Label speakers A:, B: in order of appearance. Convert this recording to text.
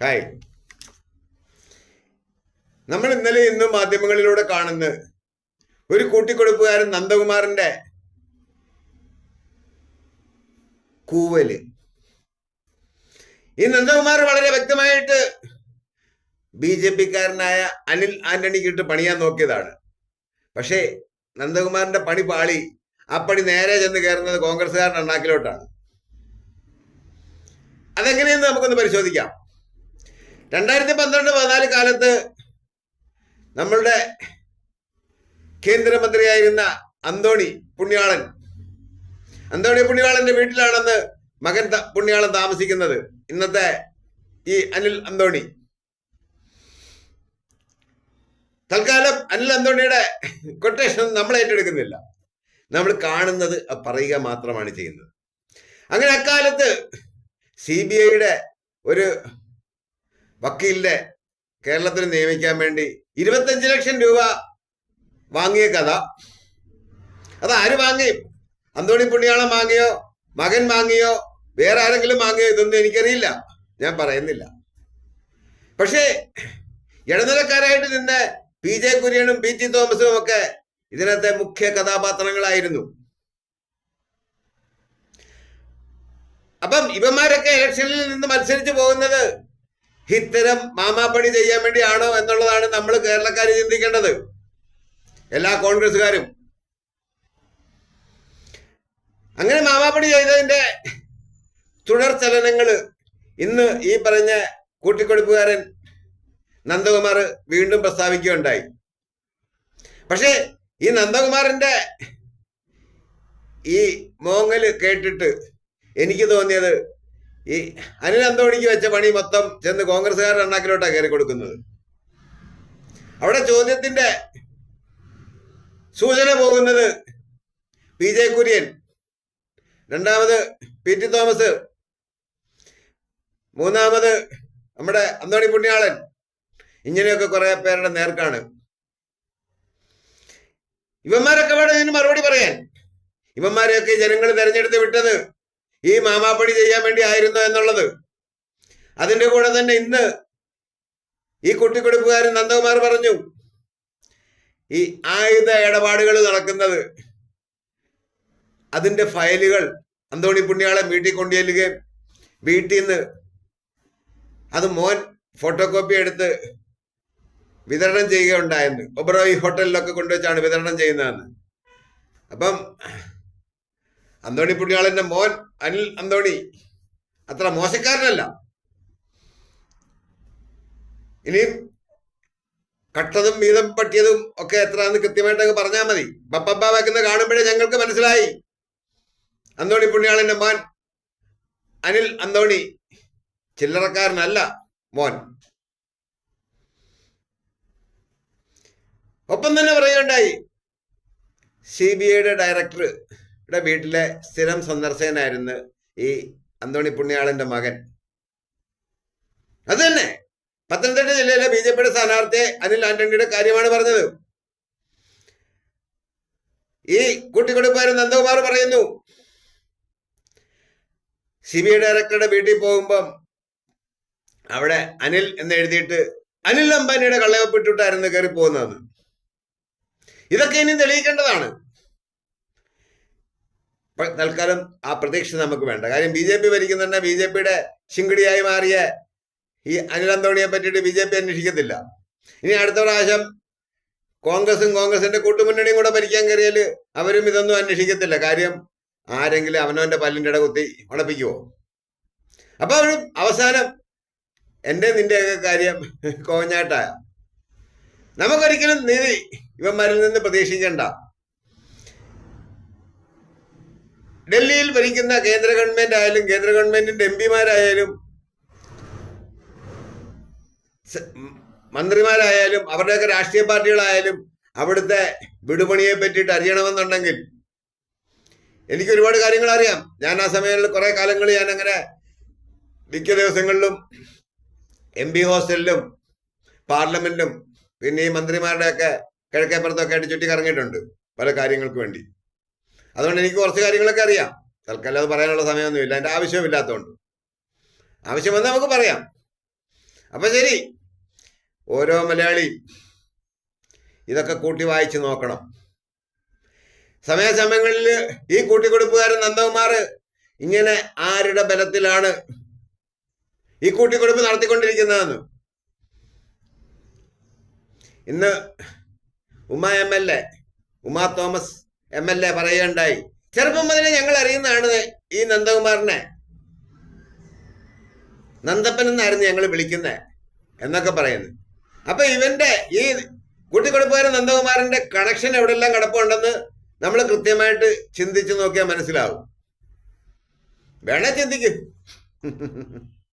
A: Hi നമ്മൾ ഇന്നലെ ഇന്നും മാധ്യമങ്ങളിലൂടെ കാണുന്ന ഒരു കൂട്ടിക്കൊടുപ്പുകാരൻ നന്ദകുമാറിന്റെ കൂവൽ. ഈ നന്ദകുമാർ വളരെ വ്യക്തമായിട്ട് ബി ജെ പിക്കാരനായ അനിൽ ആന്റണിക്ക് ഇട്ട് പണിയാൻ നോക്കിയതാണ്. പക്ഷേ നന്ദകുമാറിന്റെ പണി പാളി പണി നേരെ ചെന്ന് കയറുന്നത് കോൺഗ്രസ്സുകാരൻ അണ്ണാക്കിലോട്ടാണ്. അതെങ്ങനെയെന്ന് നമുക്കൊന്ന് പരിശോധിക്കാം. രണ്ടായിരത്തി പന്ത്രണ്ട് പതിനാല് കാലത്ത് നമ്മളുടെ കേന്ദ്രമന്ത്രിയായിരുന്ന അന്തോണി പുണ്യാളൻ. അന്തോണി പുണ്യാളന്റെ വീട്ടിലാണെന്ന് മകൻ പുണ്യാളൻ താമസിക്കുന്നത്. ഇന്നത്തെ ഈ അനിൽ അന്തോണി. തൽക്കാലം അനിൽ അന്തോണിയുടെ കൊട്ടേഷൻ നമ്മൾ ഏറ്റെടുക്കുന്നില്ല. നമ്മൾ കാണുന്നത് പറയുക മാത്രമാണ് ചെയ്യുന്നത്. അങ്ങനെ അക്കാലത്ത് സി ബി ഐയുടെ ഒരു വക്കീലിനെ കേരളത്തിൽ നിയമിക്കാൻ വേണ്ടി ഇരുപത്തഞ്ച് ലക്ഷം രൂപ വാങ്ങിയ കഥ. അത് ആര് വാങ്ങി അന്തോണി പുണ്യാളം വാങ്ങിയോ? മകൻ വാങ്ങിയോ? വേറെ ആരെങ്കിലും വാങ്ങിയോ? ഇതൊന്നും എനിക്കറിയില്ല. ഞാൻ പറയുന്നില്ല. പക്ഷേ ഇടനിലക്കാരായിട്ട് നിന്ന് പി ജെ കുര്യനും പി ടി തോമസും ഒക്കെ ഇതിനകത്തെ മുഖ്യ കഥാപാത്രങ്ങളായിരുന്നു. അപ്പം ഇവന്മാരൊക്കെ ഇലക്ഷനിൽ നിന്ന് മത്സരിച്ച് പോകുന്നത് ഇത്തരം മാമാപ്പണി ചെയ്യാൻ വേണ്ടിയാണോ എന്നുള്ളതാണ് നമ്മൾ കേരളക്കാർ ചിന്തിക്കേണ്ടത്. എല്ലാ കോൺഗ്രസ്സുകാരും. അങ്ങനെ മാമാപ്പണി ചെയ്തതിന്റെ തുടർ ചലനങ്ങൾ ഇന്ന് ഈ പറഞ്ഞ കൂട്ടിക്കൊടുപ്പുകാരൻ നന്ദകുമാർ വീണ്ടും പ്രസ്താവിക്കുകയുണ്ടായി. പക്ഷേ ഈ നന്ദകുമാറിന്റെ ഈ മോങ്ങൽ കേട്ടിട്ട് എനിക്ക് തോന്നിയത് ഈ അനിൽ അന്തോണിക്ക് വെച്ച പണി മൊത്തം ചെന്ന് കോൺഗ്രസ്സുകാരുടെ എണ്ണാക്കിലോട്ടാണ് കയറി കൊടുക്കുന്നത്. അവിടെ ചോദ്യത്തിന്റെ സൂചന പോകുന്നത് പി ജെ കുര്യൻ രണ്ടാമത് പി ടി തോമസ് മൂന്നാമത് നമ്മുടെ അന്തോണി പുണ്യാളൻ. ഇങ്ങനെയൊക്കെ കുറെ പേരുടെ നേർക്കാണ്. ഇവന്മാരൊക്കെ വേണം ഇതിന് മറുപടി പറയാൻ. ഇവന്മാരെയൊക്കെ ജനങ്ങൾ തെരഞ്ഞെടുത്ത് വിട്ടത് ഈ മാമാപ്പണി ചെയ്യാൻ വേണ്ടി ആയിരുന്നു എന്നുള്ളത്? അതിന്റെ കൂടെ തന്നെ ഇന്ന് ഈ കുട്ടിക്കൊടുപ്പുകാരൻ നന്ദകുമാർ പറഞ്ഞു ഈ ആയുധ ഇടപാടുകൾ നടക്കുന്നത് അതിന്റെ ഫയലുകൾ അന്തോണി പുണ്യാളെ വീട്ടിൽ കൊണ്ടുചെല്ലുകയും വീട്ടിൽ നിന്ന് അത് മോൻ ഫോട്ടോ കോപ്പി എടുത്ത് വിതരണം ചെയ്യുകയുണ്ടായെന്ന്. ഒബ്രോയി ഹോട്ടലിലൊക്കെ കൊണ്ടുവച്ചാണ് വിതരണം ചെയ്യുന്നതെന്ന്. അപ്പം അന്തോണി പുണ്യാളന്റെ മോൻ അനിൽ അന്തോണി. അത്ര മോശക്കാരനല്ല. ഇനിയും കട്ടതും വീതം പട്ടിയതും ഒക്കെ എത്രയാന്ന് കൃത്യമായിട്ട് പറഞ്ഞാൽ മതി. പപ്പപ്പ വെക്കുന്ന കാണുമ്പോഴേ ഞങ്ങൾക്ക് മനസ്സിലായി. അന്തോണി പുണ്യാളന്റെ മോൻ അനിൽ അന്തോണി. ചില്ലറക്കാരനല്ല മോൻ. ഒപ്പം തന്നെ പറയുകയുണ്ടായി. സി ബി ഐയുടെ ഡയറക്ടറുടെ വീട്ടിലെ സ്ഥിരം സന്ദർശകനായിരുന്നു ഈ അന്തോണി പുണ്യാളന്റെ മകൻ. അത് തന്നെ. പത്തനംതിട്ട ജില്ലയിലെ ബി ജെ പിയുടെ സ്ഥാനാർത്ഥിയെ അനിൽ ആന്റണിയുടെ കാര്യമാണ് പറഞ്ഞത്. ഈ കൂട്ടിക്കൊടുപ്പാരൻ നന്ദകുമാർ പറയുന്നു സി ബി ഐ ഡയറക്ടറുടെ വീട്ടിൽ പോകുമ്പം അവിടെ അനിൽ എന്ന് എഴുതിയിട്ട് അനിൽ അംബാനിയുടെ കള്ളവപ്പിട്ടിട്ടായിരുന്നു കയറി പോകുന്നതെന്ന് ഇതൊക്കെ ഇനി തെളിയിക്കേണ്ടതാണ്. തൽക്കാലം ആ പ്രതീക്ഷ നമുക്ക് വേണ്ട. കാര്യം ബി ജെ പി ഭരിക്കുന്നുണ്ട് ബി ജെ പിയുടെ ശിങ്കിടിയായി മാറിയ ഈ അനിൽ അന്തോണിയെ പറ്റിയിട്ട് ബി ജെ പി അന്വേഷിക്കത്തില്ല. ഇനി അടുത്ത പ്രാവശ്യം കോൺഗ്രസും കോൺഗ്രസിന്റെ കൂട്ടുമുന്നണിയും കൂടെ ഭരിക്കാൻ കയറിയാൽ അവരും ഇതൊന്നും അന്വേഷിക്കത്തില്ല. കാര്യം ആരെങ്കിലും അവനവന്റെ പല്ലിന്റെ ഇട കുത്തി ഉണപ്പിക്കുവോ അപ്പൊ അവരും അവസാനം എന്റെ നിന്റെയൊക്കെ കാര്യം കോഞ്ഞാട്ടായ നമുക്കൊരിക്കലും നീതി ഇവന്മാരിൽ നിന്ന് പ്രതീക്ഷിക്കണ്ട. ഡൽഹിയിൽ ഭരിക്കുന്ന കേന്ദ്ര ഗവൺമെന്റ് ആയാലും കേന്ദ്ര ഗവൺമെന്റിന്റെ എം പിമാരായാലും മന്ത്രിമാരായാലും അവരുടെയൊക്കെ രാഷ്ട്രീയ പാർട്ടികളായാലും അവിടുത്തെ വിടുപണിയെ പറ്റിയിട്ട് അറിയണമെന്നുണ്ടെങ്കിൽ എനിക്ക് ഒരുപാട് കാര്യങ്ങൾ അറിയാം. ഞാൻ ആ സമയങ്ങളിൽ കുറെ കാലങ്ങൾ ഞാൻ അങ്ങനെ മിക്ക ദിവസങ്ങളിലും എം പി ഹോസ്റ്റലിലും പാർലമെന്റിലും പിന്നെ ഈ മന്ത്രിമാരുടെയൊക്കെ കിഴക്കേപ്പുറത്തൊക്കെ ആയിട്ട് ചുറ്റി കറങ്ങിയിട്ടുണ്ട് പല കാര്യങ്ങൾക്ക് വേണ്ടി. അതുകൊണ്ട് എനിക്ക് കുറച്ച് കാര്യങ്ങളൊക്കെ അറിയാം. തൽക്കാലം അത് പറയാനുള്ള സമയമൊന്നുമില്ല. അതിന്റെ ആവശ്യമില്ലാത്തതുകൊണ്ട്. ആവശ്യം വന്നാൽ നമുക്ക് പറയാം. അപ്പം ശരി. ഓരോ മലയാളി ഇതൊക്കെ കൂട്ടി വായിച്ച് നോക്കണം. സമയാസമയങ്ങളിൽ ഈ കൂട്ടിക്കൊടുപ്പുകാരൻ നന്ദകുമാർ ഇങ്ങനെ ആരുടെ ബലത്തിലാണ് ഈ കൂട്ടിക്കൊടുപ്പ് നടത്തിക്കൊണ്ടിരിക്കുന്നതെന്ന്? ഇന്ന് Uma M L A Uma Thomas M L A പറയുകയുണ്ടായി ചെറുപ്പം മുതലേ ഞങ്ങൾ അറിയുന്നതാണ് ഈ നന്ദകുമാറിനെ. നന്ദപ്പൻ എന്നായിരുന്നു ഞങ്ങൾ വിളിക്കുന്നത് എന്നൊക്കെ പറയുന്നത്. അപ്പൊ ഇവന്റെ ഈ കൂട്ടിക്കൊടുപ്പുകാരൻ നന്ദകുമാറിന്റെ കണക്ഷൻ എവിടെല്ലാം കിടപ്പുണ്ടെന്ന് നമ്മൾ കൃത്യമായിട്ട് ചിന്തിച്ചു നോക്കിയാൽ മനസ്സിലാവും. വേണേ ചിന്തിക്കും.